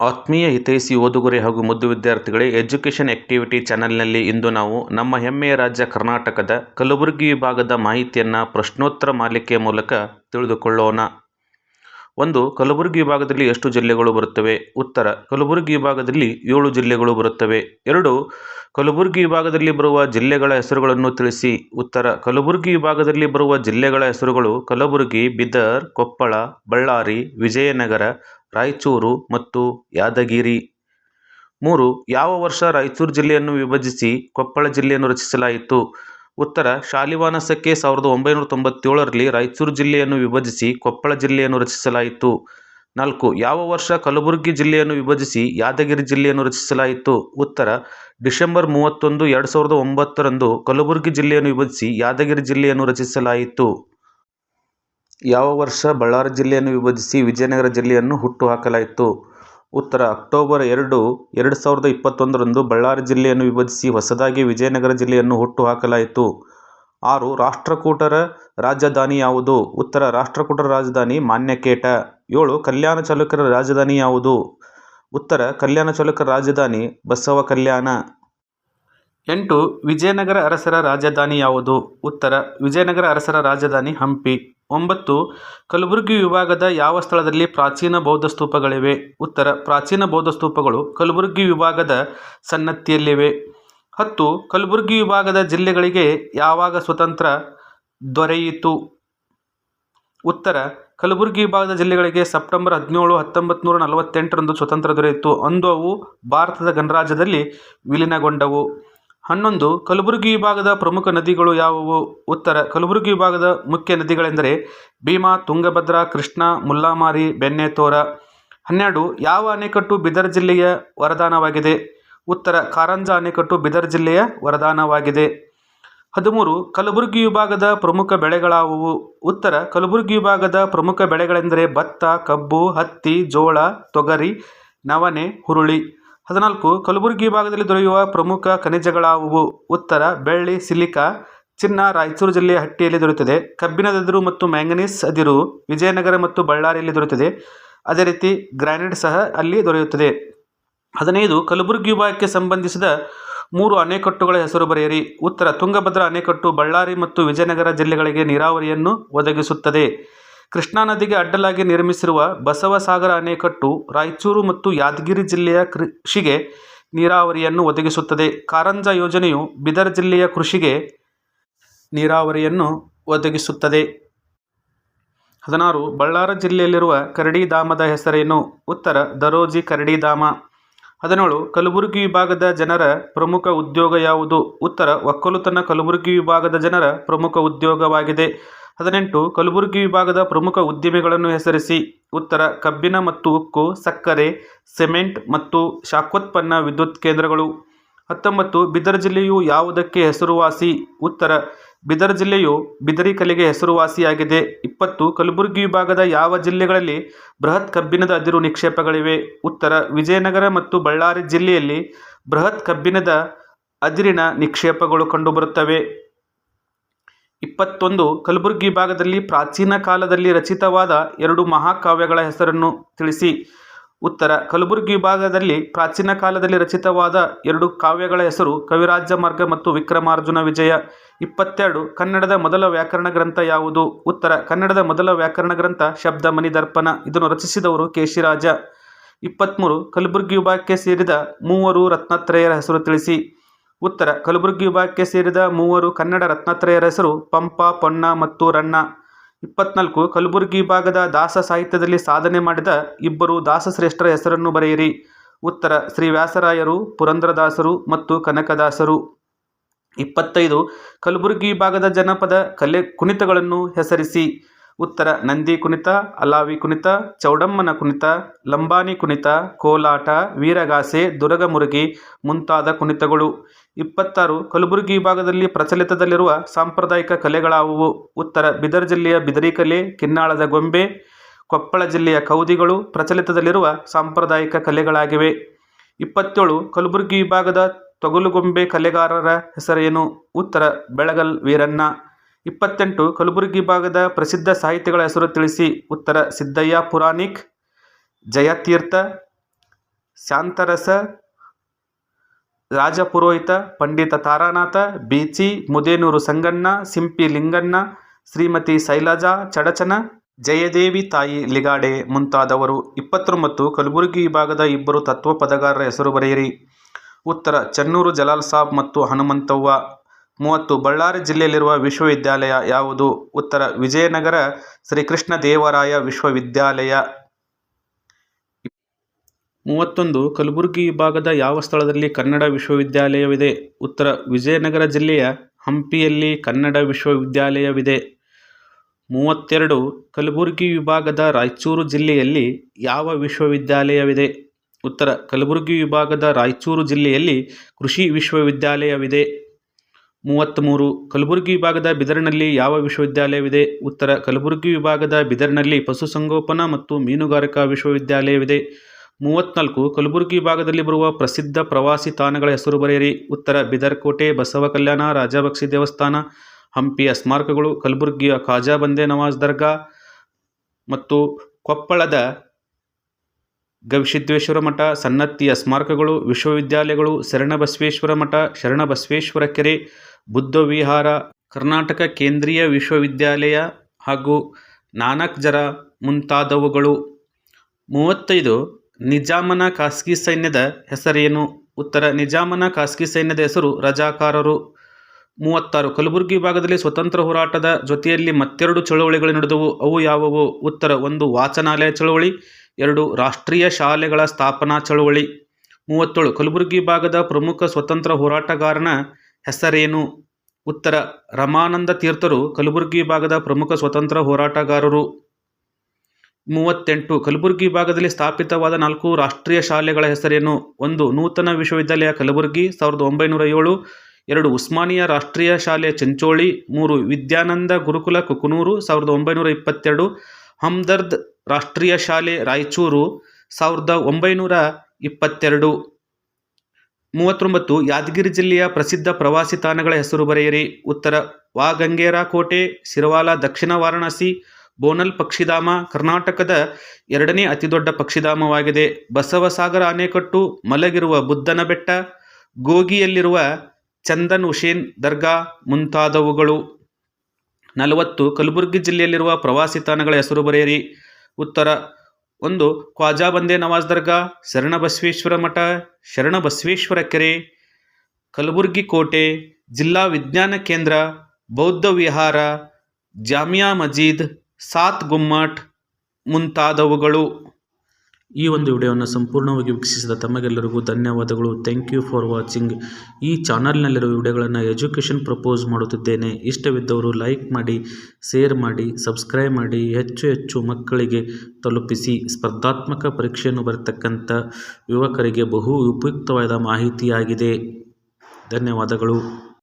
ಆತ್ಮೀಯ ಹಿತೈಷಿ ಓದುಗರೆ ಹಾಗೂ ಮುದ್ದು ವಿದ್ಯಾರ್ಥಿಗಳೇ ಎಜುಕೇಷನ್ ಆಕ್ಟಿವಿಟಿ ಚಾನಲ್ನಲ್ಲಿ ಇಂದು ನಾವು ನಮ್ಮ ಹೆಮ್ಮೆಯ ರಾಜ್ಯ ಕರ್ನಾಟಕದ ಕಲಬುರಗಿ ವಿಭಾಗದ ಮಾಹಿತಿಯನ್ನು ಪ್ರಶ್ನೋತ್ತರ ಮಾಲಿಕೆಯ ಮೂಲಕ ತಿಳಿದುಕೊಳ್ಳೋಣ. ಒಂದು, ಕಲಬುರಗಿ ವಿಭಾಗದಲ್ಲಿ ಎಷ್ಟು ಜಿಲ್ಲೆಗಳು ಬರುತ್ತವೆ? ಉತ್ತರ, ಕಲಬುರಗಿ ವಿಭಾಗದಲ್ಲಿ ಏಳು ಜಿಲ್ಲೆಗಳು ಬರುತ್ತವೆ. ಎರಡು, ಕಲಬುರಗಿ ವಿಭಾಗದಲ್ಲಿ ಬರುವ ಜಿಲ್ಲೆಗಳ ಹೆಸರುಗಳನ್ನು ತಿಳಿಸಿ. ಉತ್ತರ, ಕಲಬುರಗಿ ವಿಭಾಗದಲ್ಲಿ ಬರುವ ಜಿಲ್ಲೆಗಳ ಹೆಸರುಗಳು ಕಲಬುರಗಿ, ಬಿದರ್, ಕೊಪ್ಪಳ, ಬಳ್ಳಾರಿ, ವಿಜಯನಗರ ರಾಯಚೂರು ಮತ್ತು ಯಾದಗಿರಿ. ಮೂರು, ಯಾವ ವರ್ಷ ರಾಯಚೂರು ಜಿಲ್ಲೆಯನ್ನು ವಿಭಜಿಸಿ ಕೊಪ್ಪಳ ಜಿಲ್ಲೆಯನ್ನು ರಚಿಸಲಾಯಿತು? ಉತ್ತರ, ಶಾಲಿವಾನಸಕ್ಕೆ ಸಾವಿರದ ಒಂಬೈನೂರ ತೊಂಬತ್ತೇಳರಲ್ಲಿ ರಾಯಚೂರು ಜಿಲ್ಲೆಯನ್ನು ವಿಭಜಿಸಿ ಕೊಪ್ಪಳ ಜಿಲ್ಲೆಯನ್ನು ರಚಿಸಲಾಯಿತು. ನಾಲ್ಕು, ಯಾವ ವರ್ಷ ಕಲಬುರಗಿ ಜಿಲ್ಲೆಯನ್ನು ವಿಭಜಿಸಿ ಯಾದಗಿರಿ ಜಿಲ್ಲೆಯನ್ನು ರಚಿಸಲಾಯಿತು? ಉತ್ತರ, ಡಿಸೆಂಬರ್ ಮೂವತ್ತೊಂದು, ಎರಡು ಸಾವಿರದ ಒಂಬತ್ತರಂದು ಕಲಬುರಗಿ ಜಿಲ್ಲೆಯನ್ನು ವಿಭಜಿಸಿ ಯಾದಗಿರಿ ಜಿಲ್ಲೆಯನ್ನು ರಚಿಸಲಾಯಿತು. ಯಾವ ವರ್ಷ ಬಳ್ಳಾರಿ ಜಿಲ್ಲೆಯನ್ನು ವಿಭಜಿಸಿ ವಿಜಯನಗರ ಜಿಲ್ಲೆಯನ್ನು ಹುಟ್ಟು ಹಾಕಲಾಯಿತು ಉತ್ತರ, ಅಕ್ಟೋಬರ್ ಎರಡು ಎರಡು ಸಾವಿರದ ಇಪ್ಪತ್ತೊಂದರಂದು ಬಳ್ಳಾರಿ ಜಿಲ್ಲೆಯನ್ನು ವಿಭಜಿಸಿ ಹೊಸದಾಗಿ ವಿಜಯನಗರ ಜಿಲ್ಲೆಯನ್ನು ಹುಟ್ಟು ಹಾಕಲಾಯಿತು ಆರು, ರಾಷ್ಟ್ರಕೂಟರ ರಾಜಧಾನಿ ಯಾವುದು? ಉತ್ತರ, ರಾಷ್ಟ್ರಕೂಟರ ರಾಜಧಾನಿ ಮಾನ್ಯಕೇಟ. ಏಳು, ಕಲ್ಯಾಣ ಚಾಲುಕ್ಯರ ರಾಜಧಾನಿ ಯಾವುದು? ಉತ್ತರ, ಕಲ್ಯಾಣ ಚಾಲುಕ್ಯರ ರಾಜಧಾನಿ ಬಸವ ಕಲ್ಯಾಣ. ಎಂಟು, ವಿಜಯನಗರ ಅರಸರ ರಾಜಧಾನಿ ಯಾವುದು? ಉತ್ತರ, ವಿಜಯನಗರ ಅರಸರ ರಾಜಧಾನಿ ಹಂಪಿ. ಒಂಬತ್ತು, ಕಲಬುರಗಿ ವಿಭಾಗದ ಯಾವ ಸ್ಥಳದಲ್ಲಿ ಪ್ರಾಚೀನ ಬೌದ್ಧ ಸ್ತೂಪಗಳಿವೆ? ಉತ್ತರ, ಪ್ರಾಚೀನ ಬೌದ್ಧ ಸ್ತೂಪಗಳು ಕಲಬುರಗಿ ವಿಭಾಗದ ಸನ್ನತಿಯಲ್ಲಿವೆ ಹತ್ತು, ಕಲಬುರಗಿ ವಿಭಾಗದ ಜಿಲ್ಲೆಗಳಿಗೆ ಯಾವಾಗ ಸ್ವತಂತ್ರ ದೊರೆಯಿತು? ಉತ್ತರ, ಕಲಬುರಗಿ ವಿಭಾಗದ ಜಿಲ್ಲೆಗಳಿಗೆ ಸೆಪ್ಟೆಂಬರ್ ಹದಿನೇಳು ಹತ್ತೊಂಬತ್ತು ನೂರ ನಲವತ್ತೆಂಟರಂದು ಸ್ವತಂತ್ರ ದೊರೆಯಿತು. ಅಂದು ಅವು ಭಾರತದ ಗಣರಾಜ್ಯದಲ್ಲಿ ವಿಲೀನಗೊಂಡವು. ಹನ್ನೊಂದು, ಕಲಬುರಗಿ ವಿಭಾಗದ ಪ್ರಮುಖ ನದಿಗಳು ಯಾವುವು? ಉತ್ತರ, ಕಲಬುರಗಿ ವಿಭಾಗದ ಮುಖ್ಯ ನದಿಗಳೆಂದರೆ ಭೀಮಾ, ತುಂಗಭದ್ರಾ, ಕೃಷ್ಣ ಮುಲ್ಲಾಮಾರಿ ಬೆನ್ನೆತೋರ. ಹನ್ನೆರಡು, ಯಾವ ಅಣೆಕಟ್ಟು ಬಿದರ್ ಜಿಲ್ಲೆಯ ವರದಾನವಾಗಿದೆ? ಉತ್ತರ, ಕಾರಂಜ ಅಣೆಕಟ್ಟು ಬಿದರ್ ಜಿಲ್ಲೆಯ ವರದಾನವಾಗಿದೆ. ಹದಿಮೂರು, ಕಲಬುರಗಿ ವಿಭಾಗದ ಪ್ರಮುಖ ಬೆಳೆಗಳಾವುವು? ಉತ್ತರ, ಕಲಬುರಗಿ ವಿಭಾಗದ ಪ್ರಮುಖ ಬೆಳೆಗಳೆಂದರೆ ಭತ್ತ, ಕಬ್ಬು, ಹತ್ತಿ, ಜೋಳ, ತೊಗರಿ, ನವಣೆ, ಹುರುಳಿ. ಹದಿನಾಲ್ಕು, ಕಲಬುರಗಿ ಭಾಗದಲ್ಲಿ ದೊರೆಯುವ ಪ್ರಮುಖ ಖನಿಜಗಳಾವುವು? ಉತ್ತರ, ಬೆಳ್ಳಿ, ಸಿಲಿಕಾ, ಚಿನ್ನ, ರಾಯಚೂರು ಜಿಲ್ಲೆಯ ಹಟ್ಟಿಯಲ್ಲಿ ದೊರೆಯುತ್ತದೆ. ಕಬ್ಬಿಣದ ಅದಿರು ಮತ್ತು ಮ್ಯಾಂಗನೀಸ್ ಅದಿರು ವಿಜಯನಗರ ಮತ್ತು ಬಳ್ಳಾರಿಯಲ್ಲಿ ದೊರೆಯುತ್ತದೆ. ಅದೇ ರೀತಿ ಗ್ರಾನೈಟ್ ಸಹ ಅಲ್ಲಿ ದೊರೆಯುತ್ತದೆ. ಹದಿನೈದು, ಕಲಬುರಗಿ ವಿಭಾಗಕ್ಕೆ ಸಂಬಂಧಿಸಿದ ಮೂರು ಅಣೆಕಟ್ಟುಗಳ ಹೆಸರು ಬರೆಯಿರಿ. ಉತ್ತರ, ತುಂಗಭದ್ರಾ ಅಣೆಕಟ್ಟು ಬಳ್ಳಾರಿ ಮತ್ತು ವಿಜಯನಗರ ಜಿಲ್ಲೆಗಳಿಗೆ ನೀರಾವರಿಯನ್ನು ಒದಗಿಸುತ್ತದೆ. ಕೃಷ್ಣಾ ನದಿಗೆ ಅಡ್ಡಲಾಗಿ ನಿರ್ಮಿಸಿರುವ ಬಸವಸಾಗರ ಅಣೆಕಟ್ಟು ರಾಯಚೂರು ಮತ್ತು ಯಾದಗಿರಿ ಜಿಲ್ಲೆಯ ಕೃಷಿಗೆ ನೀರಾವರಿಯನ್ನು ಒದಗಿಸುತ್ತದೆ. ಕಾರಂಜ ಯೋಜನೆಯು ಬಿದರ್ ಜಿಲ್ಲೆಯ ಕೃಷಿಗೆ ನೀರಾವರಿಯನ್ನು ಒದಗಿಸುತ್ತದೆ. ಹದಿನಾರು, ಬಳ್ಳಾರಿ ಜಿಲ್ಲೆಯಲ್ಲಿರುವ ಕರಡಿಧಾಮದ ಹೆಸರೇನು? ಉತ್ತರ, ದರೋಜಿ ಕರಡಿಧಾಮ ಹದಿನೇಳು, ಕಲಬುರಗಿ ವಿಭಾಗದ ಜನರ ಪ್ರಮುಖ ಉದ್ಯೋಗ ಯಾವುದು? ಉತ್ತರ, ಒಕ್ಕಲುತನ ಕಲಬುರಗಿ ವಿಭಾಗದ ಜನರ ಪ್ರಮುಖ ಉದ್ಯೋಗವಾಗಿದೆ. ಹದಿನೆಂಟು, ಕಲಬುರಗಿ ವಿಭಾಗದ ಪ್ರಮುಖ ಉದ್ದಿಮೆಗಳನ್ನು ಹೆಸರಿಸಿ, ಉತ್ತರ, ಕಬ್ಬಿನ ಮತ್ತು ಉಕ್ಕು, ಸಕ್ಕರೆ, ಸಿಮೆಂಟ್ ಮತ್ತು ಶಾಖೋತ್ಪನ್ನ ವಿದ್ಯುತ್ ಕೇಂದ್ರಗಳು. ಹತ್ತೊಂಬತ್ತು, ಬಿದರ್ ಜಿಲ್ಲೆಯು ಯಾವುದಕ್ಕೆ ಹೆಸರುವಾಸಿ? ಉತ್ತರ, ಬಿದರ್ ಜಿಲ್ಲೆಯು ಬಿದರಿ ಕಲೆಗೆ ಹೆಸರುವಾಸಿಯಾಗಿದೆ. ಇಪ್ಪತ್ತು, ಕಲಬುರಗಿ ವಿಭಾಗದ ಯಾವ ಜಿಲ್ಲೆಗಳಲ್ಲಿ ಬೃಹತ್ ಕಬ್ಬಿಣದ ಅದಿರು ನಿಕ್ಷೇಪಗಳಿವೆ? ಉತ್ತರ, ವಿಜಯನಗರ ಮತ್ತು ಬಳ್ಳಾರಿ ಜಿಲ್ಲೆಯಲ್ಲಿ ಬೃಹತ್ ಕಬ್ಬಿಣದ ಅದಿರಿನ ನಿಕ್ಷೇಪಗಳು ಕಂಡುಬರುತ್ತವೆ. ಇಪ್ಪತ್ತೊಂದು ಕಲಬುರಗಿ ಭಾಗದಲ್ಲಿ ಪ್ರಾಚೀನ ಕಾಲದಲ್ಲಿ ರಚಿತವಾದ ಎರಡು ಮಹಾಕಾವ್ಯಗಳ ಹೆಸರನ್ನು ತಿಳಿಸಿ. ಉತ್ತರ, ಕಲಬುರಗಿ ಭಾಗದಲ್ಲಿ ಪ್ರಾಚೀನ ಕಾಲದಲ್ಲಿ ರಚಿತವಾದ ಎರಡು ಕಾವ್ಯಗಳ ಹೆಸರು ಕವಿರಾಜ ಮಾರ್ಗ ಮತ್ತು ವಿಕ್ರಮಾರ್ಜುನ ವಿಜಯ. ಇಪ್ಪತ್ತೆರಡು, ಕನ್ನಡದ ಮೊದಲ ವ್ಯಾಕರಣ ಗ್ರಂಥ ಯಾವುದು? ಉತ್ತರ, ಕನ್ನಡದ ಮೊದಲ ವ್ಯಾಕರಣ ಗ್ರಂಥ ಶಬ್ದ ಮನಿದರ್ಪಣ ಇದನ್ನು ರಚಿಸಿದವರು ಕೇಶಿರಾಜ. ಇಪ್ಪತ್ತ್ಮೂರು ಕಲಬುರಗಿ ವಿಭಾಗಕ್ಕೆ ಸೇರಿದ ಮೂವರು ರತ್ನತ್ರಯರ ಹೆಸರು ತಿಳಿಸಿ. ಉತ್ತರ, ಕಲಬುರಗಿ ವಿಭಾಗಕ್ಕೆ ಸೇರಿದ ಮೂವರು ಕನ್ನಡ ರತ್ನತ್ರಯರ ಹೆಸರು ಪಂಪ, ಪೊನ್ನ ಮತ್ತು ರಣ್ಣ ಇಪ್ಪತ್ನಾಲ್ಕು, ಕಲಬುರಗಿ ವಿಭಾಗದ ದಾಸ ಸಾಹಿತ್ಯದಲ್ಲಿ ಸಾಧನೆ ಮಾಡಿದ ಇಬ್ಬರು ದಾಸಶ್ರೇಷ್ಠರ ಹೆಸರನ್ನು ಬರೆಯಿರಿ. ಉತ್ತರ, ಶ್ರೀ ವ್ಯಾಸರಾಯರು, ಪುರಂದ್ರದಾಸರು ಮತ್ತು ಕನಕದಾಸರು. ಇಪ್ಪತ್ತೈದು, ಕಲಬುರಗಿ ವಿಭಾಗದ ಜನಪದ ಕಲೆ ಕುಣಿತಗಳನ್ನು ಹೆಸರಿಸಿ. ಉತ್ತರ ನಂದಿ ಕುಣಿತ, ಅಲಾವಿ ಕುಣಿತ, ಚೌಡಮ್ಮನ ಕುಣಿತ ಲಂಬಾನಿ ಕುಣಿತ, ಕೋಲಾಟ, ವೀರಗಾಸೆ, ದುರಗಮುರುಗಿ ಮುಂತಾದ ಕುಣಿತಗಳು. ಇಪ್ಪತ್ತಾರು, ಕಲಬುರಗಿ ವಿಭಾಗದಲ್ಲಿ ಪ್ರಚಲಿತದಲ್ಲಿರುವ ಸಾಂಪ್ರದಾಯಿಕ ಕಲೆಗಳಾವುವು? ಉತ್ತರ, ಬಿದರ್ ಜಿಲ್ಲೆಯ ಬಿದರಿ ಕಲೆ, ಕಿನ್ನಾಳದ ಗೊಂಬೆ, ಕೊಪ್ಪಳ ಜಿಲ್ಲೆಯ ಕೌದಿಗಳು ಪ್ರಚಲಿತದಲ್ಲಿರುವ ಸಾಂಪ್ರದಾಯಿಕ ಕಲೆಗಳಾಗಿವೆ. ಇಪ್ಪತ್ತೇಳು, ಕಲಬುರಗಿ ವಿಭಾಗದ ತೊಗಲುಗೊಂಬೆ ಕಲೆಗಾರರ ಹೆಸರೇನು? ಉತ್ತರ, ಬೆಳಗಲ್ ವೀರಣ್ಣ. ಇಪ್ಪತ್ತೆಂಟು, ಕಲಬುರಗಿ ಭಾಗದ ಪ್ರಸಿದ್ಧ ಸಾಹಿತಿಗಳ ಹೆಸರು ತಿಳಿಸಿ. ಉತ್ತರ, ಸಿದ್ದಯ್ಯ ಪುರಾಣಿಕ್, ಜಯತೀರ್ಥ, ಶಾಂತರಸ, ರಾಜಪುರೋಹಿತ, ಪಂಡಿತ ತಾರಾನಾಥ, ಬೀಚಿ, ಮುದೇನೂರು ಸಂಗಣ್ಣ, ಸಿಂಪಿ ಲಿಂಗಣ್ಣ, ಶ್ರೀಮತಿ ಶೈಲಜಾ ಚಡಚನ, ಜಯದೇವಿ ತಾಯಿ ಲಿಗಾಡೆ ಮುಂತಾದವರು ಇಪ್ಪತ್ತೊಂಬತ್ತು, ಕಲಬುರಗಿ ವಿಭಾಗದ ಇಬ್ಬರು ತತ್ವ ಪದಗಾರರ ಹೆಸರು ಬರೆಯಿರಿ. ಉತ್ತರ, ಚನ್ನೂರು ಜಲಾಲ್ ಸಾಬ್ ಮತ್ತು ಹನುಮಂತವ್ವ. ಮೂವತ್ತು. ಬಳ್ಳಾರಿ ಜಿಲ್ಲೆಯಲ್ಲಿರುವ ವಿಶ್ವವಿದ್ಯಾಲಯ ಯಾವುದು? ಉತ್ತರ. ವಿಜಯನಗರ ಶ್ರೀಕೃಷ್ಣ ದೇವರಾಯ ವಿಶ್ವವಿದ್ಯಾಲಯ. ಮೂವತ್ತೊಂದು. ಕಲಬುರಗಿ ವಿಭಾಗದ ಯಾವ ಸ್ಥಳದಲ್ಲಿ ಕನ್ನಡ ವಿಶ್ವವಿದ್ಯಾಲಯವಿದೆ? ಉತ್ತರ. ವಿಜಯನಗರ ಜಿಲ್ಲೆಯ ಹಂಪಿಯಲ್ಲಿ ಕನ್ನಡ ವಿಶ್ವವಿದ್ಯಾಲಯವಿದೆ. ಮೂವತ್ತೆರಡು. ಕಲಬುರಗಿ ವಿಭಾಗದ ರಾಯಚೂರು ಜಿಲ್ಲೆಯಲ್ಲಿ ಯಾವ ವಿಶ್ವವಿದ್ಯಾಲಯವಿದೆ? ಉತ್ತರ. ಕಲಬುರಗಿ ವಿಭಾಗದ ರಾಯಚೂರು ಜಿಲ್ಲೆಯಲ್ಲಿ ಕೃಷಿ ವಿಶ್ವವಿದ್ಯಾಲಯವಿದೆ. ಮೂವತ್ತ್ಮೂರು, ಕಲಬುರಗಿ ವಿಭಾಗದ ಬಿದರ್ನಲ್ಲಿ ಯಾವ ವಿಶ್ವವಿದ್ಯಾಲಯವಿದೆ? ಉತ್ತರ, ಕಲಬುರಗಿ ವಿಭಾಗದ ಬಿದರ್ನಲ್ಲಿ ಪಶುಸಂಗೋಪನಾ ಮತ್ತು ಮೀನುಗಾರಿಕಾ ವಿಶ್ವವಿದ್ಯಾಲಯವಿದೆ. ಮೂವತ್ತ್ನಾಲ್ಕು ಕಲಬುರಗಿ ವಿಭಾಗದಲ್ಲಿ ಬರುವ ಪ್ರಸಿದ್ಧ ಪ್ರವಾಸಿ ತಾಣಗಳ ಹೆಸರು ಬರೆಯಿರಿ. ಉತ್ತರ, ಬಿದರ್ಕೋಟೆ, ಬಸವ ಕಲ್ಯಾಣ, ರಾಜಬಕ್ಷಿ ದೇವಸ್ಥಾನ ಹಂಪಿಯ ಸ್ಮಾರಕಗಳು ಕಲಬುರಗಿಯ ಖಾಜಾ ಬಂದೆ ನವಾಜ್ ದರ್ಗಾ ಮತ್ತು ಕೊಪ್ಪಳದ ಗವಿಸಿದ್ದೇಶ್ವರ ಮಠ ಸನ್ನತ್ತಿಯ ಸ್ಮಾರಕಗಳು ವಿಶ್ವವಿದ್ಯಾಲಯಗಳು, ಶರಣಬಸವೇಶ್ವರ ಮಠ, ಶರಣಬಸವೇಶ್ವರ ಕೆರೆ ಬುದ್ಧ ವಿಹಾರ ಕರ್ನಾಟಕ ಕೇಂದ್ರೀಯ ವಿಶ್ವವಿದ್ಯಾಲಯ ಹಾಗೂ ನಾನಕ್ ಜರ ಮುಂತಾದವುಗಳು. ಮೂವತ್ತೈದು, ನಿಜಾಮನ ಖಾಸಗಿ ಸೈನ್ಯದ ಹೆಸರೇನು? ಉತ್ತರ, ನಿಜಾಮನ ಖಾಸಗಿ ಸೈನ್ಯದ ಹೆಸರು ರಜಾಕಾರರು. ಮೂವತ್ತಾರು, ಕಲಬುರಗಿ ಭಾಗದಲ್ಲಿ ಸ್ವತಂತ್ರ ಹೋರಾಟದ ಜೊತೆಯಲ್ಲಿ ಮತ್ತೆರಡು ಚಳುವಳಿಗಳು ನಡೆದವು. ಅವು ಯಾವುವು? ಉತ್ತರ, ಒಂದು ವಾಚನಾಲಯ ಚಳುವಳಿ, ಎರಡು ರಾಷ್ಟ್ರೀಯ ಶಾಲೆಗಳ ಸ್ಥಾಪನಾ ಚಳುವಳಿ. ಮೂವತ್ತೇಳು, ಕಲಬುರಗಿ ಭಾಗದ ಪ್ರಮುಖ ಸ್ವತಂತ್ರ ಹೋರಾಟಗಾರನ ಹೆಸರೇನು? ಉತ್ತರ, ರಮಾನಂದ ತೀರ್ಥರು ಕಲಬುರಗಿ ಭಾಗದ ಪ್ರಮುಖ ಸ್ವತಂತ್ರ ಹೋರಾಟಗಾರರು. ಮೂವತ್ತೆಂಟು, ಕಲಬುರಗಿ ಭಾಗದಲ್ಲಿ ಸ್ಥಾಪಿತವಾದ ನಾಲ್ಕು ರಾಷ್ಟ್ರೀಯ ಶಾಲೆಗಳ ಹೆಸರೇನು? ಒಂದು, ನೂತನ ವಿಶ್ವವಿದ್ಯಾಲಯ ಕಲಬುರಗಿ, ಸಾವಿರದ ಒಂಬೈನೂರ ಏಳು. ಎರಡು, ಉಸ್ಮಾನಿಯಾ ರಾಷ್ಟ್ರೀಯ ಶಾಲೆ ಚಂಚೋಳಿ. ಮೂರು, ವಿದ್ಯಾನಂದ ಗುರುಕುಲ ಕುಕನೂರು, ಸಾವಿರದ ಒಂಬೈನೂರ ಇಪ್ಪತ್ತೆರಡು. ಹಮ್ದರ್ದ್ ರಾಷ್ಟ್ರೀಯ ಶಾಲೆ ರಾಯಚೂರು, ಸಾವಿರದ ಒಂಬೈನೂರ ಇಪ್ಪತ್ತೆರಡು. ಮೂವತ್ತೊಂಬತ್ತು ಯಾದಗಿರಿ ಜಿಲ್ಲೆಯ ಪ್ರಸಿದ್ಧ ಪ್ರವಾಸಿ ತಾಣಗಳ ಹೆಸರು ಬರೆಯಿರಿ. ಉತ್ತರ ವಾಗಂಗೇರ ಕೋಟೆ ಸಿರವಾಲ ದಕ್ಷಿಣ ವಾರಣಾಸಿ, ಬೋನಲ್ ಪಕ್ಷಿಧಾಮ, ಕರ್ನಾಟಕದ ಎರಡನೇ ಅತಿದೊಡ್ಡ ಪಕ್ಷಿಧಾಮವಾಗಿದೆ. ಬಸವಸಾಗರ ಅಣೆಕಟ್ಟು ಮಲಗಿರುವ ಬುದ್ಧನ ಬೆಟ್ಟ, ಗೋಗಿಯಲ್ಲಿರುವ ಚಂದನ್ ಹುಷೇನ್ ದರ್ಗಾ ಮುಂತಾದವುಗಳು. ನಲವತ್ತು ಕಲಬುರಗಿ ಜಿಲ್ಲೆಯಲ್ಲಿರುವ ಪ್ರವಾಸಿ ತಾಣಗಳ ಹೆಸರು ಬರೆಯಿರಿ. ಉತ್ತರ ಒಂದು ಖ್ವಾಜಾ ಬಂದೆ ನವಾಜ್ ದರ್ಗಾ, ಶರಣಬಸವೇಶ್ವರ ಮಠ, ಶರಣಬಸವೇಶ್ವರ ಕೆರೆ, ಕಲಬುರ್ಗಿ ಕೋಟೆ, ಜಿಲ್ಲಾ ವಿಜ್ಞಾನ ಕೇಂದ್ರ, ಬೌದ್ಧ ವಿಹಾರ, ಜಾಮಿಯಾ ಮಜೀದ್, ಸಾತ್ ಗುಮ್ಮಟ್ ಮುಂತಾದವುಗಳು. ಈ ಒಂದು ವಿಡಿಯೋವನ್ನು ಸಂಪೂರ್ಣವಾಗಿ ವೀಕ್ಷಿಸಿದ ತಮಗೆಲ್ಲರಿಗೂ ಧನ್ಯವಾದಗಳು. ಥ್ಯಾಂಕ್ ಯು ಫಾರ್ ವಾಚಿಂಗ್ ಈ ಚಾನಲ್ನಲ್ಲಿರುವ ವಿಡಿಯೋಗಳನ್ನು ಎಜುಕೇಷನ್ ಪ್ರಪೋಸ್ ಮಾಡುತ್ತಿದ್ದೇನೆ. ಇಷ್ಟವಿದ್ದವರು ಲೈಕ್ ಮಾಡಿ, ಶೇರ್ ಮಾಡಿ, ಸಬ್ಸ್ಕ್ರೈಬ್ ಮಾಡಿ, ಹೆಚ್ಚು ಹೆಚ್ಚು ಮಕ್ಕಳಿಗೆ ತಲುಪಿಸಿ. ಸ್ಪರ್ಧಾತ್ಮಕ ಪರೀಕ್ಷೆಯನ್ನು ಬರತಕ್ಕಂಥ ಯುವಕರಿಗೆ ಬಹು ಉಪಯುಕ್ತವಾದ ಮಾಹಿತಿಯಾಗಿದೆ. ಧನ್ಯವಾದಗಳು.